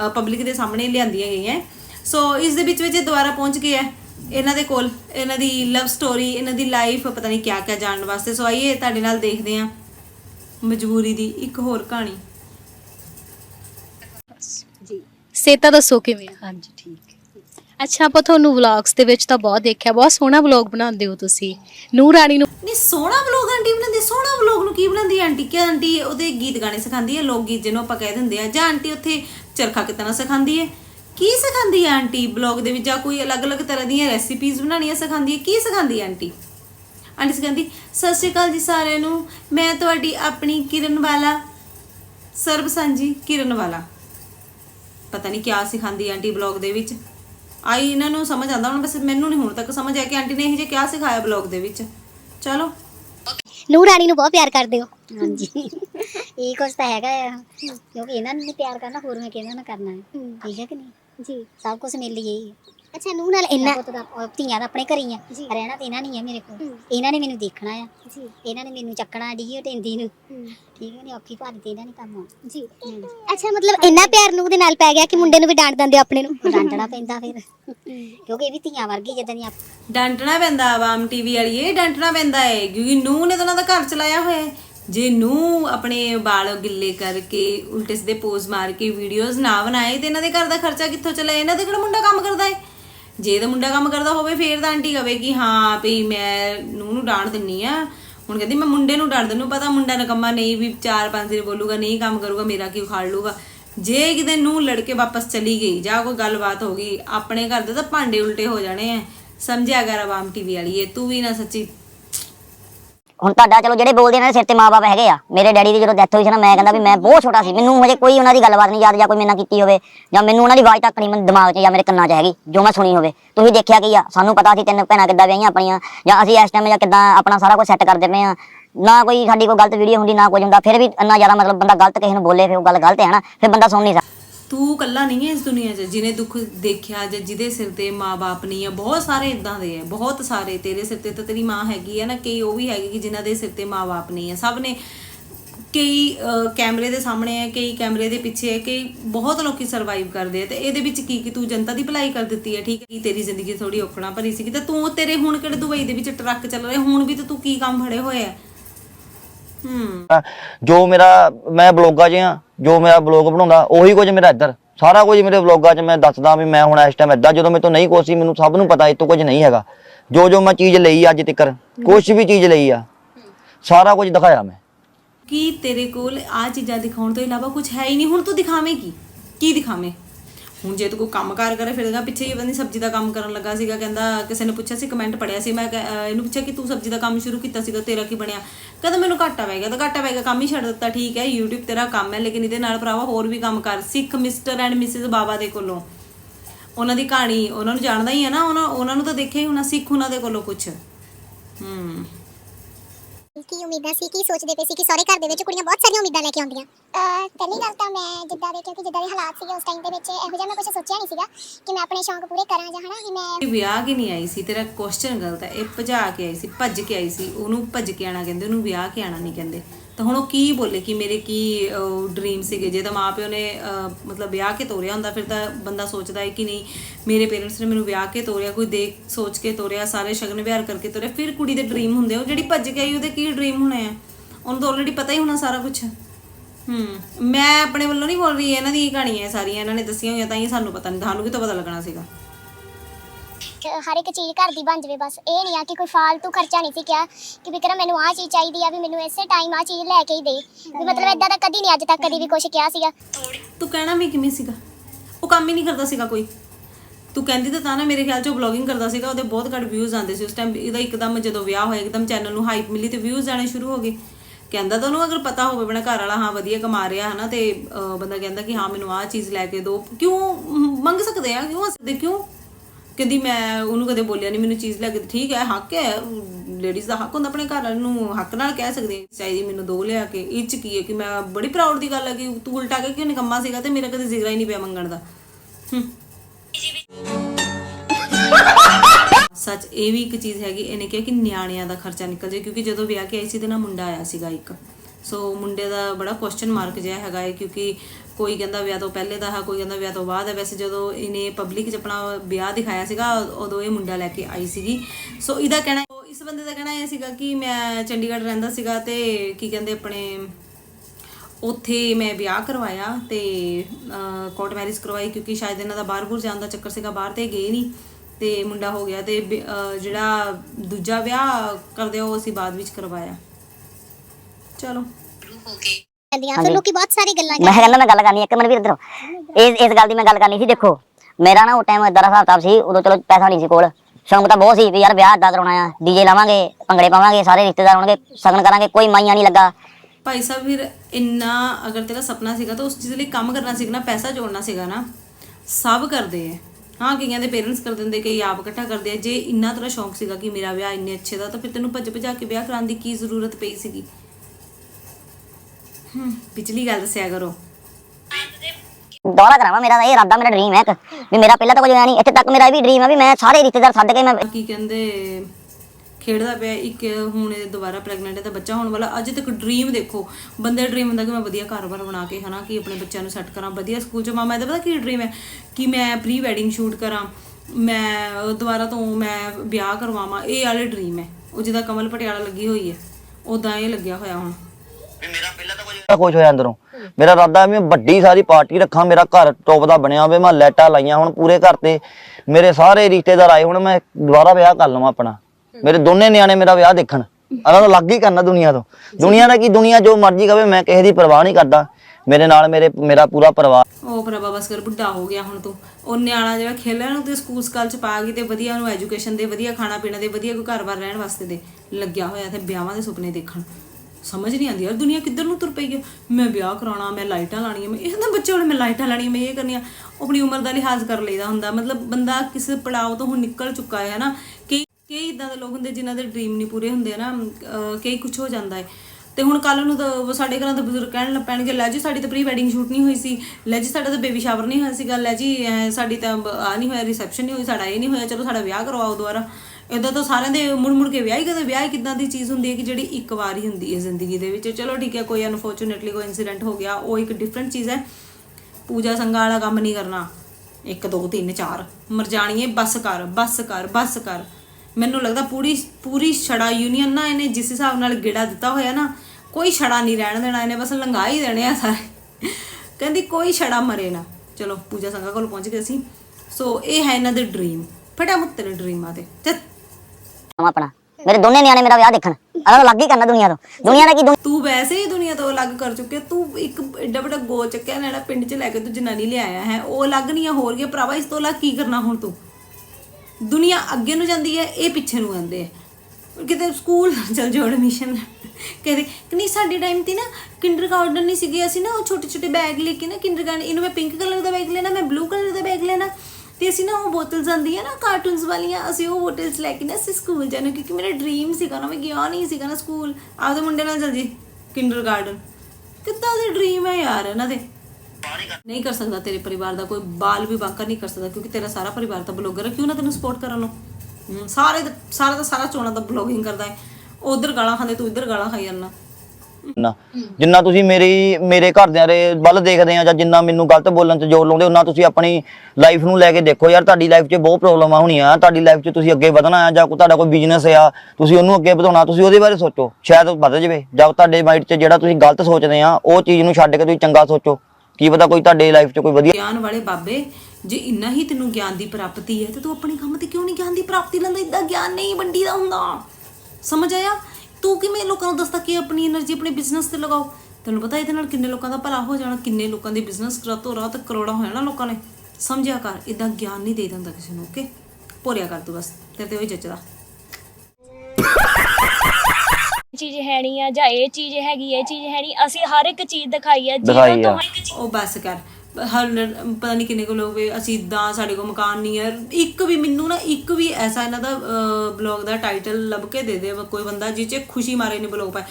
ਪਬਲਿਕ ਦੇ ਸਾਹਮਣੇ ਲਿਆਂਦੀਆਂ ਗਈਆਂ। ਸੋ ਇਸ ਦੇ ਵਿੱਚ ਵਿੱਚ ਇਹ ਦੁਬਾਰਾ ਪਹੁੰਚ ਗਏ ਹੈ, ਇਹਨਾਂ ਦੇ ਕੋਲ, ਇਹਨਾਂ ਦੀ ਲਵ ਸਟੋਰੀ ਇਹਨਾਂ ਦੀ ਲਾਈਫ ਪਤਾ ਨਹੀਂ ਕਿਆ ਕਿਆ ਜਾਣਨ ਵਾਸਤੇ। ਸੋ ਆਈਏ, ਤੁਹਾਡੇ ਨਾਲ ਦੇਖਦੇ ਹਾਂ। ਮਜਬੂਰੀ ਦੀ ਇੱਕ ਹੋਰ ਕਹਾਣੀ। ਜੀ। ਸੇਤਾ ਦੱਸੋ ਕਿਵੇਂ ਆ? ਹਾਂਜੀ ਠੀਕ। ਅੱਛਾ ਆਪਾਂ ਤੁਹਾਨੂੰ ਵਲੌਗਸ ਦੇ ਵਿੱਚ ਤਾਂ ਬਹੁਤ ਦੇਖਿਆ ਬਹੁਤ ਸੋਹਣਾ ਵਲੌਗ ਬਣਾਉਂਦੇ ਹੋ ਤੁਸੀਂ। ਨੂਰ ਰਾਣੀ ਨੂੰ ਨਹੀਂ ਸੋਹਣਾ ਵਲੋਗ ਆਂਟੀ ਬਣਾਉਂਦੀ ਹੈ। ਸੋਹਣਾ ਵਲੋਗ ਨੂੰ ਕੀ ਬਣਾਉਂਦੀ ਹੈ ਆਂਟੀ? ਕਿ ਆਂਟੀ ਉਹਦੇ ਗੀਤ ਗਾਣੇ ਸਿਖਾਉਂਦੀ ਹੈ ਲੋਕ ਗੀਤ ਜਿਹਨੂੰ ਆਪਾਂ ਕਹਿ ਦਿੰਦੇ ਆ। ਜਾਂ ਆਂਟੀ ਉੱਥੇ ਚਰਖਾ ਕਿਤਨਾ ਸਿਖਾਉਂਦੀ ਹੈ ਕੀ ਸਿਖਾਉਂਦੀ ਹੈ ਆਂਟੀ ਬਲੌਗ ਦੇ ਵਿੱਚ? ਜਾਂ ਕੋਈ ਅਲੱਗ-ਅਲੱਗ ਤਰ੍ਹਾਂ ਦੀਆਂ ਰੈਸਿਪੀਜ਼ ਬਣਾਉਣੀਆਂ ਸਿਖਾਉਂਦੀ ਹੈ ਕੀ ਸਿਖਾਉਂਦੀ ਹੈ ਆਂਟੀ? ਆਂਟੀ ਸਿਖਾਉਂਦੀ ਸਤਿ ਸ਼੍ਰੀ ਅਕਾਲ ਜੀ ਸਾਰਿਆਂ ਨੂੰ। ਮੈਂ ਤੁਹਾਡੀ ਆਪਣੀ ਕਿਰਨ ਵਾਲਾ ਸਰਬ ਸਾਂਝੀ ਕਿਰਨ ਵਾਲਾ। ਪਤਾ ਨਹੀਂ ਕਿਆ ਸਿਖਾਉਂਦੀ ਆਂਟੀ ਬਲੌਗ ਦੇ ਵਿੱਚ। ਆਈ ਇਹਨਾਂ ਨੂੰ ਸਮਝ ਆਉਂਦਾ ਹੁਣ ਬਸ ਮੈਨੂੰ ਨਹੀਂ ਹੁਣ ਤੱਕ ਸਮਝ ਆਇਆ ਕਿ ਆਂਟੀ ਨੇ ਇਹ ਜੇ ਕਿਆ ਸਿਖਾਇਆ ਬਲੌਗ ਦੇ ਵਿੱਚ। ਚਲੋ। ਨੂਰ ਰਾਣੀ ਨੂੰ ਬਹੁਤ ਪਿਆਰ ਕਰਦੇ ਹੋ। ਹਾਂਜੀ। ਇਹ ਕੁਝ ਤਾਂ ਹੈਗਾ ਆ। ਕਿਉਂਕਿ ਇਹਨਾਂ ਨੂੰ ਵੀ ਪਿਆਰ ਕਰਨਾ ਹੋਰ ਮੈਂ ਕਿਹਨਾਂ ਨਾਲ ਕਰਨਾ ਹੈ? ਠੀਕ ਹੈ ਕਿ ਨਹੀਂ? ਜੀ। ਸਭ ਕੁਝ ਮਿਲ ਲਈ ਹੈ। ਅੱਛਾ ਨੂਰ ਨਾਲ ਇੰਨਾ ਪੁੱਤ ਦਾ ਅਹ ਧੀਆਂ ਦਾ ਆਪਣੇ ਘਰ ਹੀ ਆ। ਜੀ। ਰਹਿਣਾ ਤੇ ਇਹਨਾਂ ਨਹੀਂ ਹੈ ਮੇਰੇ ਕੋਲ। ਹੂੰ। ਇਹਨਾਂ ਨੇ ਮੈਨੂੰ ਦੇਖਣਾ ਆ। ਜੀ। ਇਹਨਾਂ ਨੇ ਮੈਨੂੰ ਚੱਕਣਾ ਡੀਓ ਟੈਂਦੀ ਨੂੰ। ਠੀਕ ਹੈ ਨਹੀਂ ਔਖੀ ਭਾਰੀ ਤੇ ਇਹਨਾਂ ਨੇ ਕੰਮ ਆਉਣਾ। ਜੀ। ਅੱਛਾ ਮਤਲਬ ਇੰਨਾ ਪਿਆਰ ਨੂਰ ਦੇ ਨਾਲ ਪੈ ਗਿਆ ਕਿ ਮੁੰਡੇ ਨੂੰ ਵੀ ਡਾਂਟ ਦਿੰਦੇ ਹੋ ਆਪਣੇ ਨੂੰ? ਡਾਂਟਣਾ ਪੈਂਦਾ ਫਿਰ। ਕਿਉਂਕਿ ਇਹ ਵੀ ਧੀਆਂ ਵਰਗੀ ਜਿੱਦਾਂ ਦੀ ਆਪ- ਡਾਂਟਣਾ ਪੈਂਦਾ ਆਵਾਮ ਟੀਵੀ ਵਾਲੀਏ ਡਾਂਟਣਾ ਪੈਂਦਾ ਹੈ ਕਿਉਂਕਿ ਨੂੰ ਨੇ ਤਾਂ ਉਹਨਾਂ ਦਾ ਘਰ ਚਲਾਇਆ ਹੋਇਆ ਹੈ ਜੇ ਨੂੰ ਆਪਣੇ ਵਾਲ ਗਿੱਲੇ ਕਰਕੇ ਉਲਟੇ ਸਿੱਧੇ ਪੋਜ਼ ਮਾਰ ਕੇ ਵੀਡੀਓਜ਼ ਨਾ ਬਣਾਏ ਤੇ ਇਹਨਾਂ ਦੇ ਘਰ ਦਾ ਖਰਚਾ ਕਿੱਥੋਂ ਚਲੇ ਇਹਨਾਂ ਦੇ ਕਿਹੜਾ ਮੁੰਡਾ ਕੰਮ ਕਰਦਾ ਹੈ ਜੇ ਤਾਂ ਮੁੰਡਾ ਕੰਮ ਕਰਦਾ ਹੋਵੇ, ਫੇਰ ਤਾਂ ਆਂਟੀ ਕਵੇ ਕਿ ਹਾਂ ਵੀ ਮੈਂ ਨੂੰ ਨੂੰ ਡਾਂਟ ਦਿੰਨੀ ਆ। ਹੁਣ ਕਹਿੰਦੀ ਮੈਂ ਮੁੰਡੇ ਨੂੰ ਡਾਂਟ ਦਿੰਨੂ ਪਤਾ ਮੁੰਡਾ ਨਕਮਾ ਨਹੀਂ ਵੀ ਚਾਰ ਪੰਜ ਦਿਨ ਬੋਲੂਗਾ, ਨਹੀਂ ਕੰਮ ਕਰੂਗਾ, ਮੇਰਾ ਕੀ ਉਖਾੜ ਲੂਗਾ। ਜੇ ਕਿਤੇ ਨੂੰ ਲੜਕੇ ਵਾਪਸ ਚਲੀ ਗਈ ਜਾਂ ਕੋਈ ਗੱਲਬਾਤ ਹੋ ਗਈ, ਆਪਣੇ ਘਰ ਦੇ ਤਾਂ ਭਾਂਡੇ ਉਲਟੇ ਹੋ ਜਾਣੇ ਆ। ਸਮਝਿਆ ਕਰ ਆਵਾਮ ਟੀਵੀ ਵਾਲੀਏ ਤੂੰ ਵੀ ਨਾ ਸੱਚੀ ਹੁਣ ਤੁਹਾਡਾ ਚਲੋ ਜਿਹੜੇ ਬੋਲਦੇ ਇਹਨਾਂ ਦੇ ਸਿਰ ਤੇ ਮਾਪੇ ਹੈਗੇ ਆ, ਮੇਰੇ ਡੈਡੀ ਦੀ ਜਦੋਂ ਡੈਥ ਹੋਈ ਸੀ ਨਾ, ਮੈਂ ਕਹਿੰਦਾ ਵੀ ਮੈਂ ਬਹੁਤ ਛੋਟਾ ਸੀ, ਮੈਨੂੰ ਹਜੇ ਕੋਈ ਉਹਨਾਂ ਦੀ ਗੱਲਬਾਤ ਨਹੀਂ ਯਾਦ ਜਾਂ ਕੋਈ ਮੇਰੇ ਨਾਲ ਕੀਤੀ ਹੋਵੇ, ਜਾਂ ਮੈਨੂੰ ਉਹਨਾਂ ਦੀ ਆਵਾਜ਼ ਤੱਕ ਨਹੀਂ, ਮੈਨੂੰ ਦਿਮਾਗ 'ਚ ਜਾਂ ਮੇਰੇ ਕੰਨਾਂ 'ਚ ਹੈਗੀ, ਜੋ ਮੈਂ ਸੁਣੀ ਹੋਵੇ। ਤੁਸੀਂ ਦੇਖਿਆ ਕੀ ਆ, ਸਾਨੂੰ ਪਤਾ ਸੀ ਤਿੰਨ ਭੈਣਾਂ ਕਿੱਦਾਂ ਵਿਆਹੀਆਂ ਆਪਣੀਆਂ, ਜਾਂ ਅਸੀਂ ਇਸ ਟਾਈਮ ਜਾਂ ਕਿੱਦਾਂ ਆਪਣਾ ਸਾਰਾ ਕੁਝ ਸੈੱਟ ਕਰਦੇ ਪਏ ਆ। ਨਾ ਕੋਈ ਸਾਡੀ ਕੋਈ ਗਲਤ ਵੀਡੀਓ ਹੁੰਦੀ, ਨਾ ਕੁਝ ਹੁੰਦਾ, ਫਿਰ ਵੀ ਇੰਨਾ ਜ਼ਿਆਦਾ ਮਤਲਬ ਬੰਦਾ ਗਲਤ ਕਿਸੇ ਨੂੰ ਬੋਲੇ, ਫਿਰ ਉਹ ਗੱਲ ਗਲਤ ਹੈ ਨਾ, ਫਿਰ ਬੰਦਾ ਸੁਣ ਨਹੀਂ ਸਕਦਾ। ਤੂੰ ਇਕੱਲਾ ਨਹੀਂ ਹੈ ਇਸ ਦੁਨੀਆ 'ਚ ਜਿਹਨੇ ਦੁੱਖ ਦੇਖਿਆ ਜਾਂ ਜਿਹਦੇ ਸਿਰ ਤੇ ਮਾਪੇ ਨਹੀਂ ਆ ਬਹੁਤ ਸਾਰੇ ਇਦਾਂ ਦੇ ਆ ਬਹੁਤ ਸਾਰੇ ਤੇਰੇ ਸਿਰ ਤੇ ਤਾਂ ਤੇਰੀ ਮਾਂ ਹੈਗੀ ਆ ਨਾ ਕਈ ਉਹ ਵੀ ਹੈਗੀ ਕਿ ਜਿਨ੍ਹਾਂ ਦੇ ਸਿਰ ਤੇ ਮਾਪੇ ਨਹੀਂ ਆ। ਸਭ ਨੇ ਕਈ ਅਹ, ਕੈਮਰੇ ਦੇ ਸਾਹਮਣੇ ਹੈ ਕਈ ਕੈਮਰੇ ਦੇ ਪਿੱਛੇ ਹੈ ਕਈ ਬਹੁਤ ਲੋਕੀ ਸਰਵਾਈਵ ਕਰਦੇ ਆ ਤੇ ਇਹਦੇ ਵਿੱਚ ਕੀ ਕਿ ਤੂੰ ਜਨਤਾ ਦੀ ਭਲਾਈ ਕਰ ਦਿੱਤੀ ਹੈ ਠੀਕ ਹੈ ਤੇਰੀ ਜ਼ਿੰਦਗੀ ਥੋੜੀ ਔਖਣਾ ਭਰੀ ਸੀ ਤੇ ਤੂੰ ਤੇਰੇ ਹੁਣ ਕਿਹੜੇ ਦੁਬਈ ਦੇ ਵਿੱਚ ਟਰੱਕ ਚੱਲ ਰਹੇ ਹੁਣ ਵੀ ਤੇ ਤੂੰ ਕੀ ਕੰਮ ਫੜੇ ਹੋਏ ਆ? ਹੂੰ। ਜੋ ਮੇਰਾ ਮੈਂ ਬਲੌਗਾਂ 'ਚ ਆ ਜੋ ਮੇਰਾ ਬਲੌਗ ਬਣਾਉਂਦਾ ਉਹੀ ਕੁਝ ਮੇਰਾ ਇੱਧਰ। ਸਾਰਾ ਕੁਝ ਮੇਰੇ ਬਲੌਗਾਂ 'ਚ ਮੈਂ ਦੱਸਦਾ ਵੀ ਮੈਂ ਹੁਣ ਇਸ ਟਾਈਮ ਇੱਦਾਂ ਜਦੋਂ ਮੇਰੇ ਤੋਂ ਨਹੀਂ ਕੁਛ ਸੀ ਮੈਨੂੰ ਸਭ ਨੂੰ ਪਤਾ ਇਹ ਤੋਂ ਕੁਝ ਨਹੀਂ ਹੈਗਾ। ਜੋ ਜੋ ਮੈਂ ਚੀਜ਼ ਲਈ ਅੱਜ ਤੱਕ ਕੁਛ ਵੀ ਚੀਜ਼ ਲਈ ਆ ਸਾਰਾ ਕੁਝ ਦਿਖਾਇਆ ਮੈਂ। ਕੀ ਤੇਰੇ ਕੋਲ ਆ ਚੀਜ਼ਾਂ ਦਿਖਾਉਣ ਤੋਂ ਇਲਾਵਾ ਕੁਝ ਹੈ ਹੀ ਨਹੀਂ? ਹੁਣ ਤੂੰ ਦਿਖਾਵੇਂ ਕੀ ਕੀ ਦਿਖਾਵੇਂ? ਹੁਣ ਜੇ ਤੂੰ ਕੋਈ ਕੰਮ ਕਾਰ ਕਰੇ ਫਿਰਦਾ ਪਿੱਛੇ ਹੀ ਬੰਦੀ ਸਬਜ਼ੀ ਦਾ ਕੰਮ ਕਰਨ ਲੱਗਾ ਸੀਗਾ, ਕਹਿੰਦਾ ਕਿਸੇ ਨੇ ਪੁੱਛਿਆ ਸੀ ਕਮੈਂਟ ਪੜਿਆ ਸੀ, ਮੈਂ ਕਹਿ- ਇਹਨੂੰ ਪੁੱਛਿਆ ਕਿ ਤੂੰ ਸਬਜ਼ੀ ਦਾ ਕੰਮ ਸ਼ੁਰੂ ਕੀਤਾ ਸੀਗਾ, ਤੇਰਾ ਕੀ ਬਣਿਆ? ਕਹਿੰਦਾ ਮੈਨੂੰ ਘਾਟਾ ਪੈ ਗਿਆ, ਤਾਂ ਘਾਟਾ ਪੈ ਗਿਆ, ਕੰਮ ਹੀ ਛੱਡ ਦਿੱਤਾ, ਠੀਕ ਹੈ, YouTube ਤੇਰਾ ਕੰਮ ਹੈ, ਲੇਕਿਨ ਇਹਦੇ ਨਾਲ ਭਰਾਵਾ ਹੋਰ ਵੀ ਕੰਮ ਕਰ, ਸਿੱਖ ਮਿਸਟਰ ਐਂਡ ਮਿਸਿਸ ਬਾਬਾ ਦੇ ਕੋਲੋਂ। ਉਹਨਾਂ ਦੀ ਕਹਾਣੀ, ਉਹਨਾਂ ਨੂੰ ਜਾਣਦਾ ਹੀ ਹੈ ਨਾ, ਉਹਨਾਂ ਉਹਨਾਂ ਨੂੰ ਤਾਂ ਦੇਖਿਆ ਹੀ ਹੋਣਾ, ਸਿੱਖ ਉਹਨਾਂ ਦੇ ਕੋਲੋਂ ਕੁਝ ਹੂੰ। ਕੀ ਉਮੀਦਾਂ ਸੀ ਕੀ ਸੋਚਦੇ ਪਏ ਸੀ ਕਿ ਸਾਰੇ ਘਰ ਦੇ ਵਿੱਚ ਕੁੜੀਆਂ ਬਹੁਤ ਸਾਰੀਆਂ ਉਮੀਦਾਂ ਲੈ ਕੇ ਆਉਂਦੀਆਂ? ਅਹ ਪਹਿਲੀ ਗੱਲ ਤਾਂ ਮੈਂ ਜਿੱਦਾਂ ਦੇ ਕਿਉਂਕਿ ਜਿੱਦਾਂ ਦੇ ਹਾਲਾਤ ਸੀਗੇ ਉਸ ਟਾਈਮ ਦੇ ਵਿੱਚ ਇਹੋ ਜਿਹਾ ਮੈਂ ਕੁਝ ਸੋਚਿਆ ਨਹੀਂ ਸੀਗਾ ਕਿ ਮੈਂ ਆਪਣੇ ਸ਼ੌਂਕ ਪੂਰੇ ਕਰਾਂ ਜਾਂ ਹਨਾ ਕਿ ਮੈਂ ਇਹ ਵਿਆਹ ਕੇ ਨਹੀਂ ਆਈ ਸੀ ਤੇਰਾ ਕੁਐਸਚਨ ਗਲਤ ਹੈ। ਇਹ ਭਜਾ ਕੇ ਆਈ ਸੀ ਭੱਜ ਕੇ ਆਈ ਸੀ ਉਹਨੂੰ ਭੱਜ ਕੇ ਆਣਾ ਕਹਿੰਦੇ ਉਹਨੂੰ ਵਿਆਹ ਕੇ ਆਣਾ ਨਹੀਂ ਕਹਿੰਦੇ। ਤਾਂ ਹੁਣ ਉਹ ਕੀ ਬੋਲੇ? ਕਿ ਮੇਰੇ ਕੀ ਡ੍ਰੀਮ ਸੀਗੇ? ਜੇ ਤਾਂ ਮਾਪਿਓ ਨੇ ਮਤਲਬ ਵਿਆਹ ਕੇ ਤੋਰਿਆ ਹੁੰਦਾ, ਫਿਰ ਤਾਂ ਬੰਦਾ ਸੋਚਦਾ ਹੈ ਕਿ ਨਹੀਂ, ਮੇਰੇ ਪੇਰੈਂਟਸ ਨੇ ਮੈਨੂੰ ਵਿਆਹ ਕੇ ਤੋਰਿਆ, ਕੋਈ ਦੇਖ, ਸੋਚ ਕੇ ਤੋਰਿਆ, ਸਾਰੇ ਸ਼ਗਨ ਵਿਹਾਰ ਕਰਕੇ ਤੋਰਿਆ, ਫਿਰ ਕੁੜੀ ਦੇ ਡ੍ਰੀਮ ਹੁੰਦੇ ਆ। ਉਹ ਜਿਹੜੀ ਭੱਜ ਕੇ ਆਈ, ਉਹਦੇ ਕੀ ਡ੍ਰੀਮ ਹੋਣੇ ਆ? ਉਹਨੂੰ ਤਾਂ ਆਲਰੇਡੀ ਪਤਾ ਹੀ ਹੋਣਾ ਸਾਰਾ ਕੁਝ ਹੂੰ। ਮੈਂ ਆਪਣੇ ਵੱਲੋਂ ਨਹੀਂ ਬੋਲ ਰਹੀ, ਇਹਨਾਂ ਦੀ ਕਹਾਣੀਆਂ ਸਾਰੀਆਂ, ਇਹਨਾਂ ਨੇ ਦੱਸੀਆਂ ਹੋਈਆਂ, ਤਾਂ ਇਹ ਸਾਨੂੰ ਪਤਾ ਨਹੀਂ ਤੁਹਾਨੂੰ ਵੀ ਤਾਂ ਪਤਾ ਲੱਗਣਾ ਸੀਗਾ। ਹਰ ਇੱਕ ਚੀਜ਼ ਘਰ ਦੀ ਬਣ ਜਾਵੇ, ਬਸ ਇਹ ਨਹੀਂ ਆ ਕਿ ਕੋਈ ਫਾਲਤੂ ਖਰਚਾ ਨਹੀਂ ਸੀ ਕਿਹਾ ਕਿ ਵਿਕਰਮ ਮੈਨੂੰ ਆਹ ਚੀਜ਼ ਚਾਹੀਦੀ ਆ, ਵੀ ਮੈਨੂੰ ਇਸੇ ਟਾਈਮ ਆਹ ਚੀਜ਼ ਲੈ ਕੇ ਹੀ ਦੇ। ਵੀ ਮਤਲਬ ਇਦਾਂ ਦਾ ਕਦੀ ਨਹੀਂ ਅੱਜ ਤੱਕ ਕਦੀ ਵੀ ਕੁਝ ਕਿਹਾ ਸੀਗਾ। ਤੂੰ ਕਹਿਣਾ ਵੀ ਕਿਵੇਂ ਸੀਗਾ? ਉਹ ਕੰਮ ਹੀ ਨਹੀਂ ਕਰਦਾ ਸੀਗਾ ਕੋਈ। ਤੂੰ ਕਹਿੰਦੀ ਤਾਂ ਤਾਂ ਨਾ ਮੇਰੇ ਖਿਆਲ ਚ ਉਹ ਕਰਦਾ ਸੀਗਾ, ਉਹਦੇ ਬਹੁਤ ਘੱਟ ਵਿਊਜ਼ ਆਉਂਦੇ ਸੀ ਉਸ ਟਾਈਮ ਇਹਦਾ ਇੱਕਦਮ ਜਦੋਂ ਵਿਆਹ ਹੋਇਆ, ਇੱਕਦਮ ਚੈਨਲ ਨੂੰ ਹਾਈਪ ਮਿਲੀ ਤੇ ਵਿਊਜ਼ ਆਣੇ ਸ਼ੁਰੂ ਹੋ ਗਏ। ਕਹਿੰਦਾ ਤਾਂ ਉਹਨੂੰ ਅਗਰ ਪਤਾ ਹੋਵੇ, ਆਪਣਾ ਘਰ ਵਾਲਾ ਹਾਂ ਵਧੀਆ ਕਮਾ ਰਿਹਾ ਹਨਾ ਤੇ ਬੰਦਾ ਕਹਿੰਦਾ ਕਿ ਹਾਂ ਮੈਨੂੰ ਆਹ ਚੀਜ਼ ਲੈ ਕੇ ਦਿਓ ਕਿਉਂ ਮੰਗ ਸਕਦੇ ਆ? ਕਿਉਂ ਹੱਸਦੇ ਕਿਉਂ? ਕਹਿੰਦੀ ਮੈਂ ਉਹਨੂੰ ਕਦੇ ਬੋਲਿਆ ਨਹੀਂ ਮੈਨੂੰ ਚੀਜ਼ ਲੈ ਠੀਕ ਹੈ, ਹੱਕ ਹੈ ਲੇਡੀਜ਼ ਦਾ ਹੱਕ ਹੁੰਦਾ, ਆਪਣੇ ਘਰ ਵਾਲੇ ਨੂੰ ਹੱਕ ਨਾਲ ਕਹਿ ਸਕਦੇ ਚਾਹੀਦੀ ਮੈਨੂੰ ਦੋ ਲਿਆ ਕੇ, ਇਹ ਚ ਕੀ ਹੈ ਕਿ ਮੈਂ ਬੜੀ ਪ੍ਰਾਊਡ ਦੀ ਗੱਲ ਹੈ ਕਿ ਤੂੰ ਉਲਟਾ ਕੇ ਕਿਉਂ ਨਿਕੰਮਾ ਸੀਗਾ ਤੇ ਮੇਰਾ ਕਦੇ ਜ਼ਿਕਰ ਹੀ ਨਹੀਂ ਪਿਆ ਮੰਗਣ ਦਾ। ਹੂੰ। ਸੱਚ, ਇਹ ਵੀ ਇੱਕ ਚੀਜ਼ ਹੈਗੀ, ਇਹਨੇ ਕਿਹਾ ਕਿ ਨਿਆਣਿਆਂ ਦਾ ਖਰਚਾ ਨਿਕਲ ਜਾਏ, ਕਿਉਂਕਿ ਜਦੋਂ ਵਿਆਹ ਕੇ ਆਈ ਸੀ ਤੇ ਨਾ ਮੁੰਡਾ ਆਇਆ ਸੀਗਾ ਇੱਕ। ਸੋ ਮੁੰਡੇ ਦਾ ਬੜਾ ਕੁਐਸਚਨ ਮਾਰਕ ਜਿਹਾ ਹੈਗਾ ਹੈ ਕਿਉਂਕਿ ਕੋਈ ਕਹਿੰਦਾ ਵਿਆਹ ਤੋਂ ਪਹਿਲੇ ਦਾ ਹੈ, ਕੋਈ ਕਹਿੰਦਾ ਵਿਆਹ ਤੋਂ ਬਾਅਦ ਹੈ। ਵੈਸੇ ਜਦੋਂ ਇਹਨੇ ਪਬਲਿਕ 'ਚ ਆਪਣਾ ਵਿਆਹ ਦਿਖਾਇਆ ਸੀਗਾ, ਉਦੋਂ ਇਹ ਮੁੰਡਾ ਲੈ ਕੇ ਆਈ ਸੀਗੀ। ਸੋ ਇਹਦਾ ਕਹਿਣਾ ਇਸ ਬੰਦੇ ਦਾ ਕਹਿਣਾ ਇਹ ਸੀਗਾ ਕਿ ਮੈਂ ਚੰਡੀਗੜ੍ਹ ਰਹਿੰਦਾ ਸੀਗਾ ਤੇ ਕੀ ਕਹਿੰਦੇ ਆਪਣੇ, ਉੱਥੇ ਮੈਂ ਵਿਆਹ ਕਰਵਾਇਆ ਤੇ ਕੋਰਟ ਮੈਰਿਜ ਕਰਵਾਈ ਕਿਉਂਕਿ ਸ਼ਾਇਦ ਇਹਨਾਂ ਦਾ ਬਾਹਰ ਬੁਰ ਜਾਣ ਦਾ ਚੱਕਰ ਸੀਗਾ, ਬਾਹਰ ਤੇ ਗਏ ਨਹੀਂ ਤੇ ਮੁੰਡਾ ਹੋ ਗਿਆ ਤੇ ਵਿ- ਜਿਹੜਾ ਦੂਜਾ ਵਿਆਹ ਕਰਦੇ ਉਹ ਅਸੀਂ ਬਾਅਦ ਵਿੱਚ ਕਰਵਾਇਆ। ਚਲੋ। ਕਹਿੰਦੀਆਂ ਫਿਰ ਲੋਕੀ ਬਹੁਤ ਸਾਰੀ ਗੱਲਾਂ ਮੈਂ ਕਹਿੰਦਾ ਮੈਂ ਗੱਲ ਕਰਨੀ ਇੱਕ ਮਿੰਟ ਵੀਰ ਇਧਰੋਂ। ਇਸ ਇਸ ਗੱਲ ਦੀ ਮੈਂ ਗੱਲ ਕਰਨੀ ਸੀ ਦੇਖੋ ਮੇਰਾ ਨਾ ਉਹ ਟਾਈਮ ਇਦਾਂ ਦਾ ਹਿਸਾਬ ਕਿਤਾਬ ਸੀ ਉਦੋਂ ਚਲੋ ਪੈਸਾ ਨਹੀਂ ਸੀ ਕੋਲ। ਸ਼ੌਂਕ ਤਾਂ ਬਹੁਤ ਸੀ ਵੀ ਯਾਰ ਵਿਆਹ ਏਦਾਂ ਕਰਾਉਣਾ ਆ ਡੀਜੇ ਲਾਵਾਂਗੇ ਭੰਗੜੇ ਪਾਵਾਂਗੇ ਸਾਰੇ ਰਿਸ਼ਤੇਦਾਰ ਆਉਣਗੇ ਸ਼ਗਨ ਕਰਾਂਗੇ ਕੋਈ ਮਾਈਆਂ ਨਹੀਂ ਲੱਗਾ। ਭਾਈ ਸਾਹਿਬ ਵੀਰ ਇੰਨਾ ਅਗਰ ਤੇਰਾ ਸੁਪਨਾ ਸੀਗਾ ਤਾਂ ਉਸ ਚੀਜ਼ ਲਈ ਕੰਮ ਕਰਨਾ ਸੀਗਾ ਨਾ ਪੈਸਾ ਜੋੜਨਾ ਸੀਗਾ ਨਾ ਸਭ ਕਰਦੇ ਆ। ਹਾਂ ਕਈਆਂ ਦੇ ਪੇਰੈਂਟਸ ਕਰ ਦਿੰਦੇ ਕਈ ਆਪ ਇਕੱਠਾ ਕਰਦੇ ਆ। ਜੇ ਇੰਨਾ ਤੇਰਾ ਸ਼ੌਂਕ ਸੀਗਾ ਕਿ ਮੇਰਾ ਵਿਆਹ ਇੰਨੇ ਅੱਛੇ ਦਾ ਤਾਂ ਫਿਰ ਤੈਨੂੰ ਭੱਜ ਭਜਾ ਕੇ ਵਿਆਹ ਕਰਾਉਣ ਦੀ ਕੀ ਜ਼ਰੂਰਤ ਪਈ ਸੀਗੀ? ਪਿਛਲੀ ਗੱਲ ਦੱਸਿਆ ਕਰੋ। ਦੌਰਾ ਕਰਾਵਾਂ ਮੇਰਾ ਤਾਂ ਇਹ ਇਰਾਦਾ ਮੇਰਾ ਡ੍ਰੀਮ ਹੈ ਇੱਕ। ਵੀ ਮੇਰਾ ਪਹਿਲਾਂ ਤਾਂ ਕੁਝ ਹੋਇਆ ਨਹੀਂ ਇੱਥੇ ਤੱਕ ਮੇਰਾ ਇਹ ਵੀ ਡ੍ਰੀਮ ਹੈ ਵੀ ਮੈਂ ਸਾਰੇ ਰਿਸ਼ਤੇਦਾਰ ਸੱਦ ਕੇ ਮੈਂ ਕੀ ਕਹਿੰਦੇ ਖੇਡਦਾ ਪਿਆ ਇੱਕ ਹੁਣ ਇਹ ਦੁਬਾਰਾ ਪ੍ਰੈਗਨੈਂਟ ਹੈ ਤਾਂ ਬੱਚਾ ਹੋਣ ਵਾਲਾ ਅਜੇ ਤੱਕ ਡ੍ਰੀਮ ਦੇਖੋ। ਬੰਦੇ ਡ੍ਰੀਮ ਹੁੰਦਾ ਕਿ ਮੈਂ ਵਧੀਆ ਘਰ-ਬਾਰ ਬਣਾ ਕੇ ਹਨਾ ਕਿ ਆਪਣੇ ਬੱਚਿਆਂ ਨੂੰ ਸੈੱਟ ਕਰਾਂ ਵਧੀਆ ਸਕੂਲ ਚ ਮਾਮਾ ਇਹਦਾ ਪਤਾ ਕੀ ਡ੍ਰੀਮ ਹੈ? ਕਿ ਮੈਂ ਪ੍ਰੀ ਵੈਡਿੰਗ ਸ਼ੂਟ ਕਰਾਂ ਮੈਂ ਦੁਬਾਰਾ ਤੋਂ ਮੈਂ ਵਿਆਹ ਕਰਵਾਵਾਂ ਇਹ ਵਾਲੇ ਡ੍ਰੀਮ ਹੈ। ਉਹ ਜਿਹਦਾ ਕਮਲ ਪਟਿਆਲਾ ਲੱਗੀ ਹੋਈ ਹੈ ਉਦਾਂ ਇਹ ਲੱਗਿਆ ਹੋਇਆ ਹੁਣ। ਮੇਰਾ ਕੁਝ ਹੋਇਆ ਅੰਦਰੋਂ। ਮੇਰਾ ਇਰਾਦਾ ਵੀ ਮੈਂ ਵੱਡੀ ਸਾਰੀ ਪਾਰਟੀ ਰੱਖਾਂ ਮੇਰਾ ਘਰ ਟੌਪ ਦਾ ਬਣਿਆ ਹੋਵੇ ਮੈਂ ਲਾਈਟਾਂ ਲਾਈਆਂ ਹੁਣ ਪੂਰੇ ਘਰ ਤੇ। ਮੇਰੇ ਸਾਰੇ ਰਿਸ਼ਤੇਦਾਰ ਆਏ ਹੁਣ ਮੈਂ ਦੁਬਾਰਾ ਵਿਆਹ ਕਰ ਲਵਾਂ ਆਪਣਾ। ਮੇਰੇ ਦੋਨੇ ਨਿਆਣੇ ਮੇਰਾ ਵਿਆਹ ਦੇਖਣ। ਉਹਨਾਂ ਨੂੰ ਲੱਗ ਹੀ ਕਰਨਾ ਦੁਨੀਆ ਤੋਂ। ਦੁਨੀਆ ਦਾ ਕੀ ਦੁਨੀਆ ਜੋ ਮਰਜ਼ੀ ਕਵੇ ਮੈਂ ਕਿਸੇ ਦੀ ਪਰਵਾਹ ਨਹੀਂ ਕਰਦਾ। ਮੇਰੇ ਨਾਲ ਮੇਰੇ ਮੇਰਾ ਪੂਰਾ ਪਰਿਵਾਰ। ਉਹ ਪ੍ਰਭਾ ਬਸ ਕਰ ਬੁੱਢਾ ਹੋ ਗਿਆ ਹੁਣ ਤੂੰ। ਉਹ ਨਿਆਣਾ ਜਿਹੜਾ ਖੇਲਣ ਨੂੰ ਤੇ ਸਕੂਲ ਸਕਾਲ ਚ ਪਾ ਗਈ ਤੇ ਵਧੀਆ ਉਹਨੂੰ ਐਜੂਕੇਸ਼ਨ ਦੇ ਵਧੀਆ ਖਾਣਾ ਪੀਣਾ ਦੇ ਵਧੀਆ ਕੋਈ ਘਰ-ਬਾਰ ਰਹਿਣ ਵਾਸਤੇ ਦੇ। ਲੱਗਿਆ ਹੋਇਆ ਤੇ ਵਿਆਹਾਂ ਦੇ ਸੁਪਨੇ ਦੇਖਣ। ਸਮਝ ਨਹੀਂ ਆਉਂਦੀ, ਯਾਰ ਦੁਨੀਆ ਕਿੱਧਰ ਨੂੰ ਤੁਰ ਪਈ ਹੈ ਮੈਂ ਵਿਆਹ ਕਰਾਉਣਾ, ਮੈਂ ਲਾਈਟਾਂ ਲਾਣੀਆਂ ਮੈਂ ਇਹਨਾਂ ਬੱਚੇ ਵਾਲੇ ਮੈਂ ਲਾਈਟਾਂ ਲਾਣੀਆਂ ਮੈਂ ਇਹ ਕਰਨੀਆਂ। ਉਹ ਆਪਣੀ ਉਮਰ ਦਾ ਲਿਹਾਜ਼ ਕਰ ਲਈਦਾ ਹੁੰਦਾ। ਮਤਲਬ ਬੰਦਾ ਕਿਸੇ ਪੜਾਅ ਤੋਂ ਹੁਣ ਨਿਕਲ ਚੁੱਕਾ ਹੈ ਨਾ, ਕਈ ਕਈ ਇਦਾਂ ਦੇ ਲੋਕ ਹੁੰਦੇ ਜਿਨ੍ਹਾਂ ਦੇ ਡ੍ਰੀਮ ਨਹੀਂ ਪੂਰੇ ਹੁੰਦੇ ਨਾ ਅਹ, ਕਈ ਕੁਝ ਹੋ ਜਾਂਦਾ ਹੈ। ਤੇ ਹੁਣ ਕੱਲ ਨੂੰ ਤਾਂ ਸਾਡੇ ਘਰਾਂ ਦੇ ਬਜ਼ੁਰਗ ਕਹਿਣ ਲੱਗ ਪੈਣਗੇ, ਲੈ ਜੀ, ਸਾਡੀ ਤਾਂ ਪ੍ਰੀ ਵੈਡਿੰਗ ਸ਼ੂਟ ਨਹੀਂ ਹੋਈ ਸੀ। ਲੈ ਜੀ, ਸਾਡਾ ਤਾਂ ਬੇਬੀ ਸ਼ਾਵਰ ਨਹੀਂ ਹੋਇਆ ਸੀਗਾ। ਲੈ ਜੀ ਸਾਡੀ ਤਾਂ ਆ ਨਹੀਂ ਹੋਇਆ ਰਿਸੈਪਸ਼ਨ ਨਹੀਂ ਹੋਈ, ਸਾਡਾ ਇਹ ਨਹੀਂ ਹੋਇਆ। ਚਲੋ ਸਾਡਾ ਵਿਆਹ ਕਰਵਾਓ ਦੁਬਾਰਾ। ਇਦਾਂ ਤਾਂ ਸਾਰਿਆਂ ਦੇ ਮੁੜ ਮੁੜ ਕੇ ਵਿਆਹ ਹੀ ਕਦੇ ਵਿਆਹ ਹੀ ਕਿਦਾਂ ਦੀ ਚੀਜ਼ ਹੁੰਦੀ ਹੈ ਕਿ ਜਿਹੜੀ ਇੱਕ ਵਾਰ ਹੀ ਹੁੰਦੀ ਹੈ ਜ਼ਿੰਦਗੀ ਦੇ ਵਿੱਚ। ਚਲੋ ਠੀਕ ਹੈ, ਕੋਈ ਅਨਫੋਰਚੂਨੇਟਲੀ ਕੋਈ ਇਨਸੀਡੈਂਟ ਹੋ ਗਿਆ, ਉਹ ਇੱਕ ਡਿਫਰੈਂਟ ਚੀਜ਼ ਹੈ। ਪੂਜਾ ਸੰਘਾ ਵਾਲਾ ਕੰਮ ਨਹੀਂ ਕਰਨਾ। 1 2 3 4 ਮਰ ਜਾਣੀਏ ਬੱਸ ਕਰ ਬੱਸ ਕਰ ਬੱਸ ਕਰ। ਮੈਨੂੰ ਲੱਗਦਾ ਪੂਰੀ ਪੂਰੀ ਛੜਾ ਯੂਨੀਅਨ ਨਾ ਇਹਨੇ ਜਿਸ ਹਿਸਾਬ ਨਾਲ ਗੇੜਾ ਦਿੱਤਾ ਹੋਇਆ ਨਾ, ਕੋਈ ਛੜਾ ਨਹੀਂ ਰਹਿਣ ਦੇਣਾ, ਇਹਨੇ ਬਸ ਲੰਘਾ ਹੀ ਦੇਣੇ ਆ ਸਾਰੇ। ਕਹਿੰਦੀ ਕੋਈ ਛੜਾ ਮਰੇ ਨਾ। ਚਲੋ ਪੂਜਾ ਸੰਘਾ ਕੋਲ ਪਹੁੰਚ ਗਏ ਸੀ ਸੋ ਇਹ ਹੈ ਇਹਨਾਂ ਦੇ ਡ੍ਰੀਮ ਫਟਾਫਟ ਤੇਰੇ ਡ੍ਰੀਮਾਂ ਤੇ। ਚੱਲ ਆਪਣਾ। ਮੇਰੇ ਦੋਨੇ ਨਿਆਣੇ ਮੇਰਾ ਵਿਆਹ ਦੇਖਣ। ਉਹਨਾਂ ਲੱਗ ਹੀ ਕਰਨਾ ਦੁਨੀਆ ਤੋਂ। ਦੁਨੀਆ ਦਾ ਕੀ ਦੁਨੀਆ ਤੂੰ ਵੈਸੇ ਹੀ ਦੁਨੀਆ ਤੋਂ ਅਲੱਗ ਕਰ ਚੁੱਕਿਆ। ਤੂੰ ਇੱਕ ਏਡਾ ਵੱਡਾ ਗੋ ਚੱਕਿਆ ਲੈਣਾ ਪਿੰਡ 'ਚ ਲੈ ਕੇ ਤੂੰ ਜਨਾਨੀ ਲਿਆਇਆ ਹੈ। ਉਹ ਅਲੱਗ ਨਹੀਂ ਆ, ਹੋਰ ਗਿਆ ਭਰਾਵਾ, ਇਸ ਤੋਂ ਅਲੱਗ ਕੀ ਕਰਨਾ ਹੁਣ ਤੂੰ? ਦੁਨੀਆ ਅੱਗੇ ਨੂੰ ਜਾਂਦੀ ਹੈ, ਇਹ ਪਿੱਛੇ ਨੂੰ ਆਉਂਦੇ ਆ। ਕਿਤੇ ਸਕੂਲ ਚਲ ਜਾਓ ਐਡਮਿਸ਼ਨ ਕਹਿੰਦੇ ਕਿ ਨਹੀਂ, ਸਾਡੇ ਟਾਈਮ ਤੇ ਨਾ ਕਿੰਡਰ ਨਹੀਂ ਸੀਗੇ ਅਸੀਂ ਨਾ, ਉਹ ਛੋਟੇ ਛੋਟੇ ਬੈਗ ਲੈ ਕੇ ਨਾ ਕਿੰਡਰ ਇਹਨੂੰ ਮੈਂ ਪਿੰਕ ਕਲਰ ਦਾ ਬੈਗ ਲੈਣਾ, ਮੈਂ ਬਲੂ ਕਲਰ ਦਾ ਬੈਗ ਲੈਣਾ। ਅਸੀਂ ਨਾ ਉਹ ਬੋਤਲਸ ਆਉਂਦੀਆਂ ਨਾ ਕਾਰਟੂਨਸ ਵਾਲੀਆਂ, ਅਸੀਂ ਉਹ ਬੋਤਲਸ ਲੈ ਕੇ ਨਾ ਅਸੀਂ ਸਕੂਲ ਜਾਣਾ ਕਿਉਂਕਿ ਮੇਰਾ ਡ੍ਰੀਮ ਸੀਗਾ ਨਾ, ਮੈਂ ਗਿਆ ਨਹੀਂ ਸੀਗਾ ਨਾ ਸਕੂਲ ਆਪਦੇ ਮੁੰਡੇ ਨਾਲ ਚੱਲ ਜੀ ਕਿੰਡਰ ਕਿੱਦਾਂ ਦੇ ਡ੍ਰੀਮ ਹੈ ਯਾਰ ਇਹਨਾਂ ਦੇ? ਨਹੀਂ ਕਰ ਸਕਦਾ ਤੇਰੇ ਪਰਿਵਾਰ ਦਾ, ਕੋਈ ਬਾਲ ਵੀ ਬਾਂਕਰ ਨਹੀਂ ਕਰ ਸਕਦਾ, ਕਿਉਂਕਿ ਤੇਰਾ ਸਾਰਾ ਪਰਿਵਾਰ ਤਾਂ ਬਲੌਗਰ ਹੈ, ਕਿਉਂ ਨਾ ਤੈਨੂੰ ਸਪੋਰਟ ਕਰਨ ਨੂੰ? ਸਾਰੇ ਦਾ- ਸਾਰਾ ਦਾ ਸਾਰਾ ਚੋਣਾ ਦਾ ਬਲੌਗਿੰਗ ਕਰਦਾ ਹੈ। ਉਧਰ ਗਾਲਾਂ ਖਾਂਦੇ, ਤੂੰ ਇੱਧਰ ਗਾਲਾਂ ਖਾਈ ਜਾਂਦਾ। ਨਾ। ਜਿੰਨਾ ਤੁਸੀਂ ਮੇਰੀ, ਮੇਰੇ ਘਰਦਿਆਂ ਦੇ ਵੱਲ ਦੇਖਦੇ ਆ ਜਾਂ ਜਿੰਨਾ ਮੈਨੂੰ ਗਲਤ ਬੋਲਣ 'ਚ ਜ਼ੋਰ ਲਾਉਂਦੇ ਉਹਨਾਂ ਤੁਸੀਂ ਆਪਣੀ ਲਾਈਫ ਨੂੰ ਲੈ ਕੇ ਦੇਖੋ ਯਾਰ, ਤੁਹਾਡੀ ਲਾਈਫ 'ਚ ਬਹੁਤ ਪ੍ਰੋਬਲਮਾਂ ਹੋਣੀਆਂ ਤੁਹਾਡੀ ਲਾਈਫ 'ਚ ਤੁਸੀਂ ਅੱਗੇ ਵਧਣਾ ਆ ਜਾਂ ਕੋਈ ਤੁਹਾਡਾ ਕੋਈ ਬਿਜ਼ਨਸ ਆ, ਤੁਸੀਂ ਉਹਨੂੰ ਅੱਗੇ ਵਧਾਉਣਾ, ਤੁਸੀਂ ਉਹਦੇ ਬਾਰੇ ਸੋਚੋ। ਸ਼ਾਇਦ ਉਹ ਵੱਧ ਜਾਵੇ। ਜਾਂ ਤੁਹਾਡੇ ਮਾਈਂਡ 'ਚ ਜਿਹੜਾ ਤੁਸੀਂ ਗਲਤ ਸੋਚਦੇ ਆ, ਉਹ ਚੀਜ਼ ਨੂੰ ਛੱਡ ਕੇ ਤੁਸੀਂ ਚੰਗਾ ਸੋਚੋ। ਕੀ ਪਤਾ ਕੋਈ ਤੁਹਾਡੇ ਲਾਈਫ 'ਚ ਕੋਈ ਵਧੀਆ ਗਿਆਨ ਵਾਲੇ ਬਾਬੇ, ਜੇ ਇੰਨਾ ਹੀ ਤੈਨੂੰ ਗਿਆਨ ਦੀ ਪ੍ਰਾਪਤੀ ਹੈ, ਤੇ ਤੂੰ ਆਪਣੇ ਕੰਮ ਤੇ ਕਿਉਂ ਨਹੀਂ ਗਿਆਨ ਦੀ ਪ੍ਰਾਪਤੀ ਲੈਂਦਾ? ਇਦਾਂ ਗਿਆਨ ਨਹੀਂ ਵੰਡੀਦਾ ਹੁੰਦਾ। ਸਮਝ ਆਇਆ? ਤੂੰ ਕਿਵੇਂ ਲੋਕਾਂ ਨੂੰ ਦੱਸਦਾ ਕਿ ਆਪਣੀ એનર્ਜੀ ਆਪਣੇ ਬਿਜ਼ਨਸ ਤੇ ਲਗਾਓ? ਤੈਨੂੰ ਪਤਾ ਇਹਦੇ ਨਾਲ ਕਿੰਨੇ ਲੋਕਾਂ ਦਾ ਭਲਾ ਹੋ ਜਾਣਾ ਕਿੰਨੇ ਲੋਕਾਂ ਦੇ ਬਿਜ਼ਨਸ ਰਾਤੋਂ ਰਾਤ ਕਰੋੜਾਂ ਹੋ ਜਾਣਾ ਲੋਕਾਂ ਨੇ। ਸਮਝਿਆ ਕਰ ਇਦਾਂ ਗਿਆਨ ਨਹੀਂ ਦੇਈਦਾ ਹੁੰਦਾ ਕਿਸੇ ਨੂੰ ਓਕੇ ਭੋਰਿਆ ਕਰ ਤੂੰ ਬਸ ਤੇਰੇ ਤੇ ਹੋਈ ਜੱਜਦਾ ਚੀਜ਼ ਹੈ ਨਹੀਂ ਆ ਜਾਂ ਇਹ ਚੀਜ਼ ਹੈਗੀ ਇਹ ਚੀਜ਼ ਹੈ ਨਹੀਂ ਅਸੀਂ ਹਰ ਇੱਕ ਚੀਜ਼ ਦਿਖਾਈ ਆ ਦਿਖਾਈ ਉਹ ਬਸ ਕਰ ਹਰ ਪਤਾ ਨਹੀਂ ਕਿੰਨੇ ਕੋ ਲੋਕ ਵੇ ਅਸੀਂ ਇਦਾਂ ਸਾਡੇ ਕੋਲ ਮਕਾਨ ਨਹੀਂ ਹੈ। ਇੱਕ ਵੀ ਮੈਨੂੰ ਨਾ ਇੱਕ ਵੀ ਐਸਾ ਇਹਨਾਂ ਦਾ ਬਲੌਗ ਦਾ ਟਾਈਟਲ ਲੱਭ ਕੇ ਦੇ ਦੇ ਕੋਈ ਬੰਦਾ ਜਿਹ 'ਚ ਖੁਸ਼ੀ ਮਾਰੇ ਨੇ ਬਲੌਗ ਪਾਏ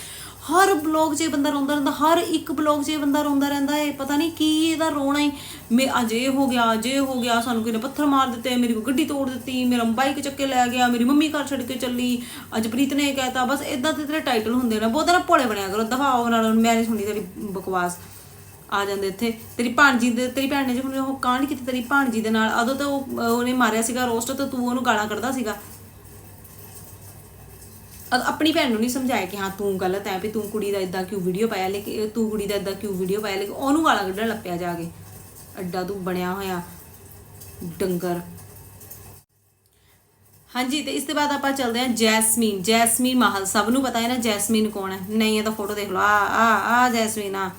ਹਰ ਬਲੌਗ 'ਚ ਬੰਦਾ ਰੋਂਦਾ ਰਹਿੰਦਾ, ਹਰ ਇੱਕ ਬਲੌਗ 'ਚ ਇਹ ਬੰਦਾ ਰੋਂਦਾ ਰਹਿੰਦਾ ਹੈ ਪਤਾ ਨਹੀਂ ਕੀ ਇਹਦਾ ਰੋਣਾ ਹੀ ਮੈਂ ਅੱਜ ਇਹ ਹੋ ਗਿਆ, ਅੱਜ ਇਹ ਹੋ ਗਿਆ, ਸਾਨੂੰ ਕਿਨੇ ਪੱਥਰ ਮਾਰ ਦਿੱਤੇ, ਮੇਰੀ ਕੋ ਗੱਡੀ ਤੋੜ ਦਿੱਤੀ, ਮੇਰਾ ਬਾਈਕ ਚੱਕੇ ਲੈ ਗਿਆ, ਮੇਰੀ ਮੰਮੀ ਘਰ ਛੱਡ ਕੇ ਚੱਲੀ, ਅੱਜ ਪ੍ਰੀਤ ਨੇ ਇਹ ਕਹਿਤਾ ਬਸ ਇਦਾਂ ਦੇ ਤੇਰੇ ਟਾਈਟਲ ਹੁੰਦੇ ਨੇ, ਬਹੁਤਾ ਨਾ ਭੋਲੇ ਬਣਿਆ ਕਰੋ ਦਫਾਓ ਨਾਲ ਮੈਂ ਨਹੀਂ ਸੁਣੀ ਤੇਰੀ ਬਕਵਾਸ। ਆ ਜਾਂਦੇ ਇੱਥੇ। ਤੇਰੀ ਭਾਣਜੀ ਦੇ ਤੇਰੀ ਭੈਣ ਨੇ ਜਦੋਂ ਉਹ ਕਾਂਡ ਕੀਤੀ ਤੇਰੀ ਭਾਣਜੀ ਦੇ ਨਾਲ, ਉਦੋਂ ਤਾਂ ਉਹ ਉਹਨੇ ਮਾਰਿਆ ਸੀਗਾ ਰੋਸਟ ਤੇ ਤੂੰ ਉਹਨੂੰ ਗਾਲਾਂ ਕੱਢਦਾ ਸੀਗਾ। ਆਪਣੀ ਭੈਣ ਨੂੰ ਨਹੀਂ ਸਮਝਾਇਆ ਕਿ ਹਾਂ ਤੂੰ ਗਲਤ ਹੈ ਵੀ ਤੂੰ ਕੁੜੀ ਦਾ ਇਦਾਂ ਕਿਉਂ ਵੀਡੀਓ ਪਾਇਆ, ਲੇਕਿਨ ਤੂੰ ਕੁੜੀ ਦਾ ਇਦਾਂ ਕਿਉਂ ਵੀਡੀਓ ਪਾਇਆ, ਲੇਕਿਨ ਉਹਨੂੰ ਗਾਲਾਂ ਕੱਢਣ ਲੱਪਿਆ ਜਾ ਕੇ। ਅੱਡਾ ਤੂੰ ਬਣਿਆ ਹੋਇਆ ਡੰਗਰ। ਹਾਂਜੀ, ਤੇ ਇਸ ਤੋਂ ਬਾਅਦ ਆਪਾਂ ਚੱਲਦੇ ਹਾਂ ਜੈਸਮੀਨ। ਜੈਸਮੀਨ ਮਾਹਲ। ਸਭ ਨੂੰ ਪਤਾ ਹੈ ਨਾ ਜੈਸਮੀਨ ਕੌਣ ਹੈ? ਨਹੀਂ, ਇਹ ਤਾਂ ਫੋਟੋ ਦੇਖ ਲਓ। ਆ ਆ ਆ ਜੈਸਮੀਨ, ਆ।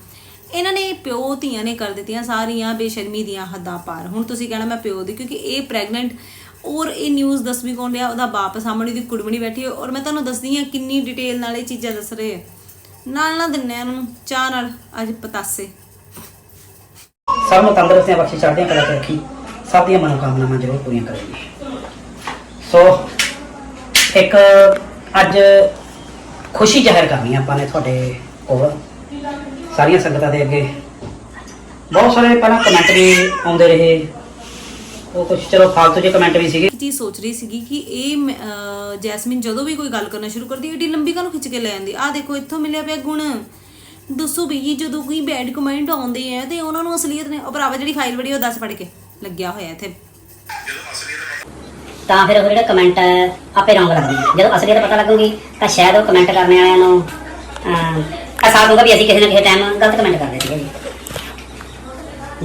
ਇਹਨਾਂ ਨੇ ਪਿਓ ਧੀਆਂ ਨੇ ਕਰ ਦਿੱਤੀਆਂ ਸਾਰੀਆਂ ਬੇਸ਼ਰਮੀ ਦੀਆਂ ਹੱਦਾਂ ਪਾਰ। ਹੁਣ ਤੁਸੀਂ ਕਹਿਣਾ ਮੈਂ ਪਿਓ ਦੀ, ਕਿਉਂਕਿ ਇਹ ਪ੍ਰੈਗਨੈਂਟ ਔਰ ਇਹ ਨਿਊਜ਼ ਦੱਸਵੀਂ ਕੌਣ ਰਿਹਾ? ਉਹਦਾ ਬਾਪ ਸਾਹਮਣੇ ਦੀ ਕੁੜਮਣੀ ਬੈਠੀ ਔਰ ਮੈਂ ਤੁਹਾਨੂੰ ਦੱਸਦੀ ਹਾਂ ਕਿੰਨੀ ਡਿਟੇਲ ਨਾਲ ਇਹ ਚੀਜ਼ਾਂ ਦੱਸ ਰਹੇ ਨਾਲ ਨਾਲ ਦਿੰਨੇ ਇਹਨਾਂ ਨੂੰ, ਚਾਹ ਨਾਲ, ਅੱਜ ਪਤਾਸੇ। ਸਭ ਨੂੰ ਤੰਦਰੁਸਤੀਆਂ ਬਖਸ਼ੀ, ਚੜ੍ਹਦੀਆਂ ਕਲਾ ਕੇ ਰੱਖੀ, ਸਭ ਦੀਆਂ ਮਨੋਕਾਮਨਾਵਾਂ ਜ਼ਰੂਰ ਪੂਰੀਆਂ ਕਰੇਗੀ ਸੋ, ਇੱਕ ਅੱਜ ਖੁਸ਼ੀ ਜ਼ਾਹਿਰ ਕਰਨੀ ਆਪਾਂ ਨੇ ਤੁਹਾਡੇ ਕੋਲ। ਸਾਰੀਆਂ ਸੰਗਤਾਂ ਦੇ ਅੱਗੇ। ਬਹੁਤ ਸਾਰੇ ਪਹਿਲਾਂ ਕਮੈਂਟ ਵੀ ਆਉਂਦੇ ਰਹੇ। ਉਹ ਕੁਝ ਚਲੋ ਫਾਲਤੂ ਜਿਹੇ ਕਮੈਂਟ ਵੀ ਸੀਗੇ। ਚੀਜ਼ ਸੋਚ ਰਹੀ ਸੀਗੀ ਕਿ ਇਹ ਅਹ ਜੈਸਮੀਨ ਜਦੋਂ ਵੀ ਕੋਈ ਗੱਲ ਕਰਨਾ ਸ਼ੁਰੂ ਕਰਦੀ ਹੈ ਏਡੀ ਲੰਬੀ ਕਾਹਨੂੰ ਖਿੱਚ ਕੇ ਲੈ ਜਾਂਦੀ? ਆ ਦੇਖੋ ਇੱਥੋਂ ਮਿਲਿਆ ਪਿਆ ਗੁਣ। ਦੱਸੋ ਵੀ ਜੀ ਜਦੋਂ ਕੋਈ ਬੈਡ ਕਮੈਂਟ ਆਉਂਦੇ ਆ ਤੇ ਉਹਨਾਂ ਨੂੰ ਅਸਲੀਅਤ ਨੇ ਉਹ ਭਰਾਵਾ ਜਿਹੜੀ ਫਾਈਲ ਬੜੀ ਉਹ ਦੱਸ ਪੜ ਕੇ ਲੱਗਿਆ ਹੋਇਆ ਇੱਥੇ। ਤਾਂ ਫਿਰ ਉਹ ਜਿਹੜਾ ਕਮੈਂਟ ਹੈ ਆਪੇ ਰੌਂਗ ਲੱਗਦੀ ਹੈ। ਜਦੋਂ ਅਸਲੀਅਤ ਪਤਾ ਲੱਗੂਗੀ ਤਾਂ ਸ਼ਾਇਦ ਉਹ ਕਮੈਂਟ ਕਰਨ ਵਾਲਿਆਂ ਨੂੰ ਅਹਿਸਾਸ ਹੋਊਗਾ ਵੀ ਅਸੀਂ ਕਿਸੇ ਨਾ ਕਿਸੇ ਟਾਈਮ ਗਲਤ ਕਮੈਂਟ ਕਰਦੇ ਸੀਗੇ ਜੀ।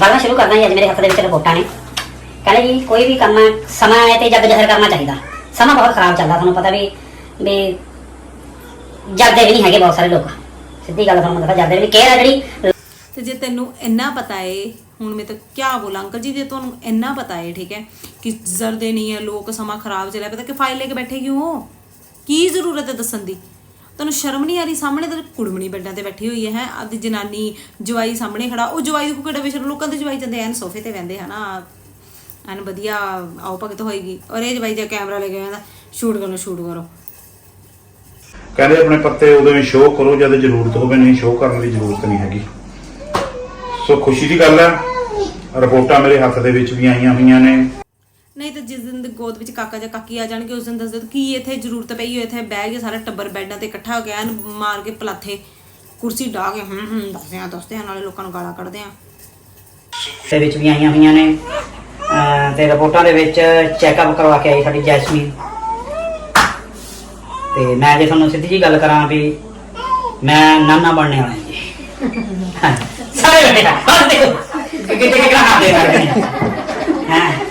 ਗੱਲਾਂ ਸ਼ੁਰੂ ਕਰਦਾ ਜੀ ਅੱਜ ਮੇਰੇ ਹੱਥ ਦੇ ਵਿੱਚ ਰਿਪੋਰਟਾਂ ਨੇ। ਕਹਿੰਦੇ ਜੀ ਕੋਈ ਵੀ ਕੰਮ ਸਮਾਂ ਆਏ ਤੇ ਜੱਗ ਜਹਰ ਕਰਨਾ ਚਾਹੀਦਾ। ਸਮਾਂ ਬਹੁਤ ਖਰਾਬ ਚੱਲਦਾ ਤੁਹਾਨੂੰ ਪਤਾ ਵੀ ਵੀ ਜਗਦੇ ਵੀ ਨਹੀਂ ਹੈਗੇ ਬਹੁਤ ਸਾਰੇ ਲੋਕ। ਸਿੱਧੀ ਗੱਲ ਤੁਹਾਨੂੰ ਪਤਾ ਜਗਦੇ ਵੀ ਕੇਅਰ ਹੈ ਜਿਹੜੀ ਤੇ ਜੇ ਤੈਨੂੰ ਇੰਨਾ ਪਤਾ ਏ, ਹੁਣ ਮੈਂ ਤਾਂ ਕੀ ਬੋਲਾਂ, ਅੰਕਲ ਜੀ, ਜੇ ਤੁਹਾਨੂੰ ਇੰਨਾ ਪਤਾ ਏ, ਠੀਕ ਹੈ, ਕਿ ਜ਼ਰਦੇ ਨਹੀਂ ਹੈ, ਲੋਕ ਸਮਾਂ ਖਰਾਬ ਚੱਲਿਆ, ਪਤਾ ਕਿ ਫਾਈਲ ਲੈ ਕੇ ਬੈਠੇ ਕਿਉਂ ਹੋ? ਕੀ ਜ਼ਰੂਰਤ ਹੈ ਦੱਸਣ ਦੀ? ਤੁਹਾਨੂੰ ਸ਼ਰਮ ਨਹੀਂ ਆ ਰਹੀ? ਸਾਹਮਣੇ ਤੇ ਕੁੜਮਣੀ ਬੈੱਡਾਂ ਤੇ ਬੈਠੀ ਹੋਈ ਹੈ ਹੈ? ਜਨਾਨੀ ਜਵਾਈ ਸਾਹਮਣੇ ਖੜਾ। ਉਹ ਜਵਾਈ ਨੂੰ ਕਿਹੜਾ ਵਿਸ਼ਰ ਲੋਕਾਂ ਦੇ ਜਵਾਈ ਜਾਂਦੇ ਐਨ ਸੋਫੇ ਤੇ ਬਹਿੰਦੇ ਹਨਾ ਐਨ ਵਧੀਆ ਆਓ ਭਗਤ ਹੋਏਗੀ। ਔਰ ਇਹ ਜਵਾਈ ਜੇ ਕੈਮਰਾ ਲੈ ਕੇ ਆਂਦਾ ਸ਼ੂਟ ਕਰੋ ਸ਼ੂਟ ਕਰੋ। ਕਹਿੰਦੇ ਆਪਣੇ ਪੱਤੇ ਉਦੋਂ ਹੀ ਸ਼ੋਅ ਕਰੋ, ਜਦ ਜ਼ਰੂਰਤ ਹੋਵੇ ਨਹੀਂ ਸ਼ੋਅ ਕਰਨ ਦੀ ਜ਼ਰੂਰਤ ਨਹੀਂ ਹੈਗੀ। ਸੋ ਖੁਸ਼ੀ ਦੀ ਗੱਲ ਹੈ, ਰਿਪੋਰਟਾਂ ਮੇਰੇ ਹੱਥ ਦੇ ਵਿੱਚ ਵੀ ਆਈਆਂ ਹੋਈਆਂ ਨੇ। ਨਹੀਂ ਤਾਂ ਜਿਸ ਦਿਨ ਗੋਦ ਵਿੱਚ ਕਾਕਾ ਜਾਂ ਕਾਕੀ ਆ ਜਾਣਗੇ ਉਸ ਦਿਨ ਦੱਸ ਦਿਓ ਕੀ ਇੱਥੇ ਜ਼ਰੂਰਤ ਪਈ ਹੋਈ ਇੱਥੇ ਬਹਿ ਕੇ ਸਾਰਾ ਟੱਬਰ ਬੈੱਡਾਂ ਤੇ ਇਕੱਠਾ ਹੋ ਗਿਆ ਐਨ ਮਾਰ ਕੇ ਪਲਾਥੇ। ਕੁਰਸੀ ਢਾ ਕੇ ਹੂੰ ਹੂੰ ਦੱਸਦੇ ਆ ਦੱਸਦੇ ਆ ਨਾਲੇ ਲੋਕਾਂ ਨੂੰ ਗਾਲਾਂ ਕੱਢਦੇ ਆ। ਦੇ ਵਿੱਚ ਵੀ ਆਈਆਂ ਹੋਈਆਂ ਨੇ। ਅਹ ਤੇ ਰਿਪੋਰਟਾਂ ਦੇ ਵਿੱਚ ਚੈੱਕਅਪ ਕਰਵਾ ਕੇ ਆਈ ਸਾਡੀ ਜੈਸਮੀਨ। ਤੇ ਮੈਂ ਜੇ ਤੁਹਾਨੂੰ ਸਿੱਧੀ ਜੀ ਗੱਲ ਕਰਾਂ ਵੀ ਮੈਂ ਨਾਨਾ ਬਣਨੇ ਵਾਲਾ ਜੀ। ਸਾਰੇ ਆ ਬਸ ਦੇਖੋ। ਕਿਤੇ ਕਿਤੇ ਕਰਾ ਦੇ ਰਹੇ ਨੇ ਹਾਂ?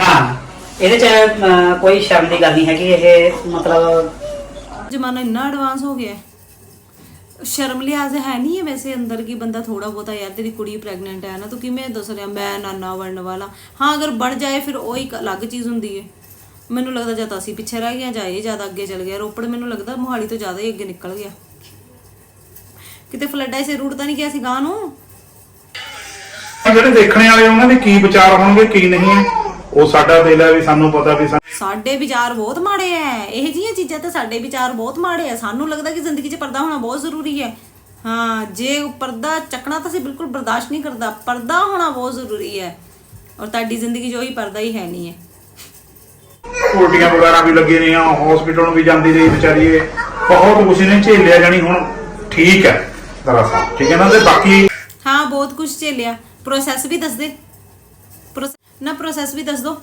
ਹਾਂ ਇਹਦੇ ਚ ਅਹ, ਕੋਈ ਸ਼ਰਮ ਦੀ ਗੱਲ ਨਹੀਂ ਹੈਗੀ ਇਹ ਮਤਲਬ ਜ਼ਮਾਨਾ ਇੰਨਾ ਐਡਵਾਂਸ ਹੋ ਗਿਆ ਹੈ। ਸ਼ਰਮ ਲਿਆਜ਼ ਹੈ ਨਹੀਂ ਹੈ ਵੈਸੇ ਅੰਦਰ ਕੀ ਬੰਦਾ ਥੋੜਾ ਬਹੁਤਾ ਯਾਰ ਤੇਰੀ ਕੁੜੀ ਪ੍ਰੈਗਨੈਂਟ ਹੈ ਨਾ ਤੂੰ ਕਿਵੇਂ ਦੱਸ ਰਿਹਾ? ਮੈਂ ਨਾਨਾ ਬਣਨ ਵਾਲਾ। ਹਾਂ ਅਗਰ ਬਣ ਜਾਏ ਫਿਰ ਉਹ ਇੱਕ ਅਲੱਗ ਚੀਜ਼ ਹੁੰਦੀ ਹੈ। ਮੈਨੂੰ ਲੱਗਦਾ ਜਾਂ ਤਾਂ ਅਸੀਂ ਪਿੱਛੇ ਰਹਿ ਗਏ ਜਾਂ ਇਹ ਜ਼ਿਆਦਾ ਅੱਗੇ ਚੱਲ ਗਿਆ। ਰੋਪੜ ਮੈਨੂੰ ਲੱਗਦਾ ਮੋਹਾਲੀ ਤੋਂ ਜ਼ਿਆਦਾ ਹੀ ਅੱਗੇ ਨਿਕਲ ਗਿਆ। ਕਿਤੇ ਫਲੱਡ ਐਸੇ ਰੂਟ ਤਾਂ ਨਹੀਂ ਗਿਆ ਸੀ ਗਾਂ ਨੂੰ? ਜਿਹੜੇ ਦੇਖਣੇ ਵਾਲੇ ਉਹਨਾਂ ਦੇ ਕੀ ਵਿਚਾਰ ਹੋਣਗੇ ਕੀ ਨਹੀਂ ਉਹ ਸਾਡਾ ਦਿਲ ਹੈ ਵੀ ਸਾਨੂੰ ਪਤਾ ਵੀ ਸਾਡੇ ਵਿਚਾਰ ਬਹੁਤ ਮਾੜੇ ਐ। ਇਹ ਜੀਆਂ ਚੀਜ਼ਾਂ ਤੇ ਸਾਡੇ ਵਿਚਾਰ ਬਹੁਤ ਮਾੜੇ ਐ। ਸਾਨੂੰ ਲੱਗਦਾ ਕਿ ਜ਼ਿੰਦਗੀ 'ਚ ਪਰਦਾ ਹੋਣਾ ਬਹੁਤ ਜ਼ਰੂਰੀ ਹੈ ਹਾਂ ਜੇ ਪਰਦਾ ਚੱਕਣਾ ਤਾਂ ਅਸੀਂ ਬਿਲਕੁਲ ਬਰਦਾਸ਼ਤ ਨਹੀਂ ਕਰਦਾ। ਪਰਦਾ ਹੋਣਾ ਬਹੁਤ ਜ਼ਰੂਰੀ ਹੈ ਔਰ ਤੁਹਾਡੀ ਜ਼ਿੰਦਗੀ 'ਚ ਉਹੀ ਪਰਦਾ ਹੀ ਹੈ ਨਹੀਂ ਹੈ ਉਲਟੀਆਂ ਵਗੈਰਾ ਵੀ ਲੱਗੀ ਰਹੀਆਂ ਹਸਪੀਟਲ ਨੂੰ ਵੀ ਜਾਂਦੀ ਰਹੀ ਵਿਚਾਰੀ ਇਹ। ਬਹੁਤ ਕੁਝ ਨੇ ਝੇਲਿਆ ਜਾਣੀ ਹੁਣ ਠੀਕ ਹੈ ਦਰਅਸਲ ਠੀਕ ਹੈ ਨਾ? ਤੇ ਬਾਕੀ ਹਾਂ ਬਹੁਤ ਕੁਝ ਝੇਲਿਆ। ਪ੍ਰੋਸੈਸ ਵੀ ਦੱਸ ਦੇ। ਨਾ, ਪ੍ਰੋਸੈਸ ਵੀ ਦੱਸ ਦੋ।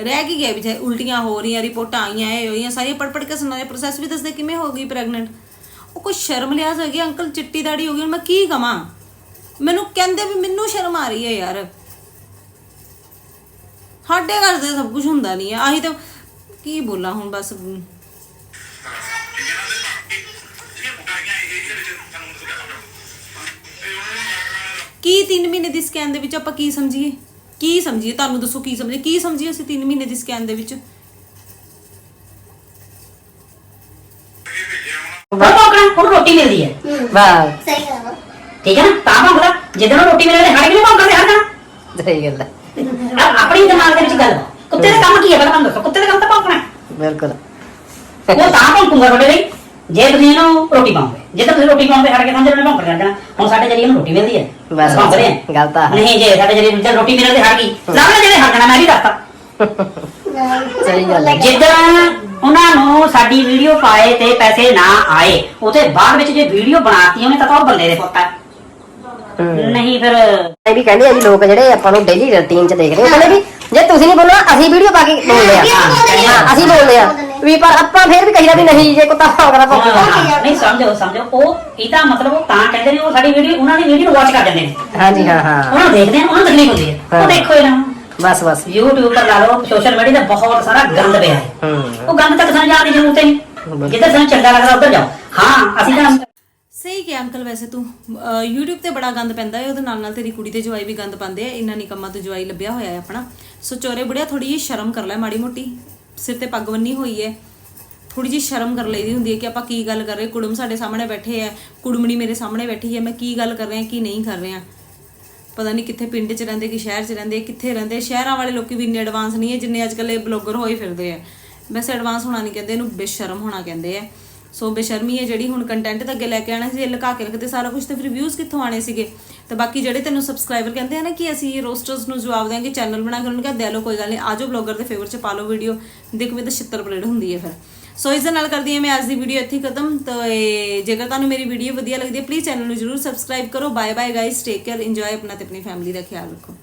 ਰਹਿ ਕੀ ਗਿਆ ਵੀ ਜੇ ਉਲਟੀਆਂ ਹੋ ਰਹੀਆਂ, ਰਿਪੋਰਟਾਂ ਆਈਆਂ, ਇਹ ਹੋਈਆਂ, ਸਾਰੀਆਂ ਪੜ ਪੜ ਕੇ ਸੁਣਾ ਪ੍ਰੋਸੈਸ ਵੀ ਦੱਸਦੇ ਕਿਵੇਂ ਹੋ ਗਈ ਪ੍ਰੈਗਨੈਂਟ? ਉਹ ਕੋਈ ਸ਼ਰਮ ਲਿਆਜ਼ ਹੋ ਗਈ ਅੰਕਲ ਚਿੱਟੀ ਦਾੜੀ ਹੋ ਗਈ, ਹੁਣ ਮੈਂ ਕੀ ਕਵਾਂ? ਮੈਨੂੰ ਕਹਿੰਦੇ ਵੀ ਮੈਨੂੰ ਸ਼ਰਮ ਆ ਰਹੀ ਹੈ ਯਾਰ। ਸਾਡੇ ਘਰ ਦੇ ਸਭ ਕੁਝ ਹੁੰਦਾ ਨਹੀਂ ਹੈ ਆਹੀ ਤਾਂ ਕੀ ਬੋਲਾਂ ਹੁਣ ਬਸ। ਕੀ 3 ਮਹੀਨੇ ਦੀ ਸਕੈਨ ਦੇ ਵਿੱਚ ਆਪਾਂ ਕੀ ਸਮਝੀਏ? ਕੀ ਸਮਝੀਏ? ਤੁਹਾਨੂੰ ਦੱਸੋ ਕੀ ਸਮਝੀਏ? ਕੀ ਸਮਝੀਏ ਅਸੀਂ 3 ਮਹੀਨੇ ਦੀ ਸਕੈਨ ਦੇ ਵਿੱਚ? ਭੌਂਕਣਾ ਰੋਟੀ ਮਿਲਦੀ ਹੈ। ਵਾਹ। ਸਹੀ ਗੱਲ ਆ। ਠੀਕ ਹੈ ਨਾ? ਤਾਂ ਭੌਂਕਦਾ ਜਿੱਦਾਂ ਉਹਨੂੰ ਰੋਟੀ ਮਿਲੇ ਹੜ ਕੇ ਨਹੀਂ ਭੌਂਕਦਾ ਹਰ ਜਾਣਾ ਸਹੀ ਗੱਲ ਹੈ। ਆਪਣੀ ਦਿਮਾਗ ਦੇ ਵਿੱਚ ਗੱਲ। ਕੁੱਤੇ ਦਾ ਕੰਮ ਕੀ ਹੈ? ਪਹਿਲਾਂ ਤੁਹਾਨੂੰ ਦੱਸੋ ਕੁੱਤੇ ਦਾ ਕੰਮ ਤਾਂ ਭੌਂਕਣਾ ਹੈ। ਬਿਲਕੁਲ। ਉਹ ਤਾਂ ਭੌਂਕੂਗਾ ਤੁਹਾਡੇ ਲਈ। ਜੇ ਤੁਸੀਂ ਇਹਨੂੰ ਰੋਟੀ ਪਾਉਂਗੇ ਜੇ ਤਾਂ ਤੁਸੀਂ ਰੋਟੀ ਪਾਉਂਦੇ ਹਟ ਕੇ ਸਮਝ ਉਹਨੇ ਭੌਂਕਣ ਜਾਣਾ ਹੁਣ ਸਾਡੇ ਜਰੀਏ ਨੂੰ ਰੋਟੀ ਮਿਲਦੀ ਹੈ। ਬਸ, ਭੌਂਕਦੇ ਆ। ਗੱਲ ਤਾਂ ਹੈ। ਨਹੀਂ ਜੇ ਸਾਡੇ ਜਰੀਏ ਨੂੰ ਰੋਟੀ ਮਿਲਣ ਤੇ ਹਟ ਗਈ ਲਾਣਾ ਜਿਹੜੇ ਹਟਣਾ ਮੈਂ ਵੀ ਦੱਸਤਾ। ਸਹੀ ਗੱਲ ਹੈ। ਜਿੱਦਾਂ ਉਹਨਾਂ ਨੂੰ ਸਾਡੀ ਵੀਡੀਓ ਪਾਏ ਤੇ ਪੈਸੇ ਨਾ ਆਏ ਉਹਦੇ ਬਾਅਦ ਵਿੱਚ ਜੇ ਵੀਡੀਓ ਬਣਾਤੀ ਉਹਨੇ ਤਾਂ ਤਾਂ ਉਹ ਬੰਦੇ ਦੇ ਪੁੱਤ ਹੈ। ਨਹੀਂ ਫਿਰ ਇਹ ਵੀ ਕਹਿੰਦੇ ਆ ਜੀ ਲੋਕ ਜਿਹੜੇ ਆਪਾਂ ਨੂੰ ਡੇਲੀ ਰੁਟੀਨ ਚ ਦੇਖਦੇ ਆ ਉਹ ਕਹਿੰਦੇ ਵੀ ਜੇ ਤੁਸੀਂ ਨਹੀਂ ਬੋਲਣਾ ਅਸੀਂ ਵੀਡੀਓ ਪਾ ਕੇ ਬੋਲਦੇ ਆ। ਹਾਂ, ਅਸੀਂ ਬੋਲਦੇ ਆ। ਵੀ ਪਰ ਆਪਾਂ ਫੇਰ ਵੀ ਕਹੀਦਾ ਵੀ ਨਹੀਂ ਜੇ ਕੁੱਤਾ ਭੌਂਕਦਾ ਭੌਂਕਦਾ ਨਹੀਂ ਸਮਝੋ ਸਮਝੋ। ਉਹ ਇਹਦਾ ਮਤਲਬ ਉਹ ਤਾਂ ਕਹਿੰਦੇ ਨੇ ਉਹ ਸਾਡੀ ਵੀਡੀਓ ਉਹਨਾਂ ਦੀ ਵੀਡੀਓ ਵਾਚ ਕਰ ਜਾਂਦੇ ਨੇ। ਹਾਂਜੀ ਹਾਂ ਹਾਂ। ਉਹਨਾਂ ਨੂੰ ਦੇਖਦੇ ਆ ਉਹਨਾਂ ਨੂੰ ਤਕਲੀਫ ਹੁੰਦੀ ਹੈ। ਉਹ ਦੇਖੋ ਇਹਨਾਂ ਨੂੰ। ਬਸ ਬਸ। YouTube ਪਰ ਲਾ ਲਓ ਸੋਸ਼ਲ ਮੀਡੀਆ ਤੇ ਬਹੁਤ ਸਾਰਾ ਗੰਦ ਪਿਆ ਹੈ। ਹੂੰ। ਉਹ ਗੰਦ ਤੱਕ ਸਾਨੂੰ ਜਾਣ ਦੀ ਜ਼ਰੂਰਤ ਹੀ ਨਹੀਂ ਜਿੱਧਰ ਸਾਨੂੰ ਚੰਗਾ ਲੱਗਦਾ ਉੱਧਰ ਜਾਓ। ਹਾਂ ਅਸੀਂ ਤਾਂ ਸਹੀ ਕਿ ਅੰਕਲ ਵੈਸੇ ਤੂੰ। ਅਹ YouTube ਤੇ ਬੜਾ ਗੰਦ ਪੈਂਦਾ ਹੈ ਉਹਦੇ ਨਾਲ ਨਾਲ ਤੇਰੀ ਕੁੜੀ ਤੇ ਜਵਾਈ ਵੀ ਗੰਦ ਪਾਉਂਦੇ ਆ। ਇੰਨਾ ਨਿਕੰਮਾ ਤੋਂ ਜਵਾਈ ਲੱਭਿਆ ਹੋਇਆ ਹੈ ਆਪਣਾ। ਸੋ ਚੋਰੇ ਬੁੜਿਆ ਥੋੜੀ ਜਿਹੀ ਸ਼ਰਮ ਕਰ ਲੈ ਮਾੜੀ ਮੋਟੀ। ਸਿਰ ਤੇ ਪੱਗ ਬੰਨੀ ਹੋਈ ਹੈ। ਥੋੜੀ ਜਿਹੀ ਸ਼ਰਮ ਕਰ ਲਈਦੀ ਹੁੰਦੀ ਹੈ ਕਿ ਆਪਾਂ ਕੀ ਗੱਲ ਕਰ ਰਹੇ, ਕੁੜਮ ਸਾਡੇ ਸਾਹਮਣੇ ਬੈਠੇ ਹੈ, ਕੁੜਮਣੀ ਮੇਰੇ ਸਾਹਮਣੇ ਬੈਠੀ ਹੈ, ਮੈਂ ਕੀ ਗੱਲ ਕਰ ਰਿਹਾ, ਕੀ ਨਹੀਂ ਕਰ ਰਿਹਾ। ਪਤਾ ਨਹੀਂ ਕਿੱਥੇ ਪਿੰਡ 'ਚ ਰਹਿੰਦੇ ਕਿ ਸ਼ਹਿਰ 'ਚ ਰਹਿੰਦੇ, ਕਿੱਥੇ ਰਹਿੰਦੇ। ਸ਼ਹਿਰਾਂ ਵਾਲੇ ਲੋਕੀ ਵੀ ਇੰਨੇ ਐਡਵਾਂਸ ਨਹੀਂ ਹੈ ਜਿੰਨੇ ਅੱਜ ਕੱਲ੍ਹ ਇਹ ਬਲੌਗਰ ਹੋਏ ਫਿਰਦੇ ਆ ਵੈਸੇ ਐਡਵਾਂਸ ਹੋਣਾ ਨਹੀਂ ਕਹਿੰਦੇ, ਇਹਨੂੰ ਬੇਸ਼ਰਮ ਹੋਣਾ ਕਹਿੰਦੇ ਆ ਸੋ ਬੇਸ਼ਰਮੀ ਹੈ ਜਿਹੜੀ ਹੁਣ ਕੰਟੈਂਟ ਤਾਂ ਅੱਗੇ ਲੈ ਕੇ ਆਣਾ ਸੀ, ਇਹ ਲੁਕਾ ਕੇ ਰੱਖਦੇ, ਸਾਰਾ ਕੁਝ ਤੇ ਫਿਰ ਵਿਊਜ਼ ਕਿੱਥੋਂ ਆਣੇ ਸੀਗੇ? ਤੇ ਬਾਕੀ ਜਿਹੜੇ ਤੈਨੂੰ ਸਬਸਕ੍ਰਾਈਬਰ ਕਹਿੰਦੇ ਆ ਨਾ ਕਿ ਅਸੀਂ ਰੋਸਟਰਸ ਨੂੰ ਜਵਾਬ ਦਿਆਂਗੇ ਚੈਨਲ ਬਣਾ ਕੇ ਉਹਨਾਂ ਨੂੰ ਕਹਿ ਦੇ ਲਓ, ਕੋਈ ਗੱਲ ਨਹੀਂ ਆਜੋ ਬਲੌਗਰ ਦੇ ਫੇਵਰ 'ਚ ਪਾ ਲਓ ਵੀਡੀਓ ਦੇਖੋ ਵੀ ਤਾਂ ਛਿੱਤਰ ਪਰੇਡ ਹੁੰਦੀ ਹੈ ਫਿਰ। ਸੋ ਇਸ ਦੇ ਨਾਲ ਕਰਦੀ ਹਾਂ ਮੈਂ ਅੱਜ ਦੀ ਵੀਡੀਓ ਇੱਥੇ ਖਤਮ। ਤਾਂ ਇਹ, ਜੇਕਰ ਤੁਹਾਨੂੰ ਮੇਰੀ ਵੀਡੀਓ ਵਧੀਆ ਲੱਗਦੀ ਹੈ ਪਲੀਜ਼ ਚੈਨਲ ਨੂੰ ਜਰੂਰ ਸਬਸਕ੍ਰਾਈਬ ਕਰੋ। Bye bye guys take care enjoy ਆਪਣਾ ਤੇ ਆਪਣੀ ਫੈਮਿਲੀ ਦਾ ਖਿਆਲ ਰੱਖੋ।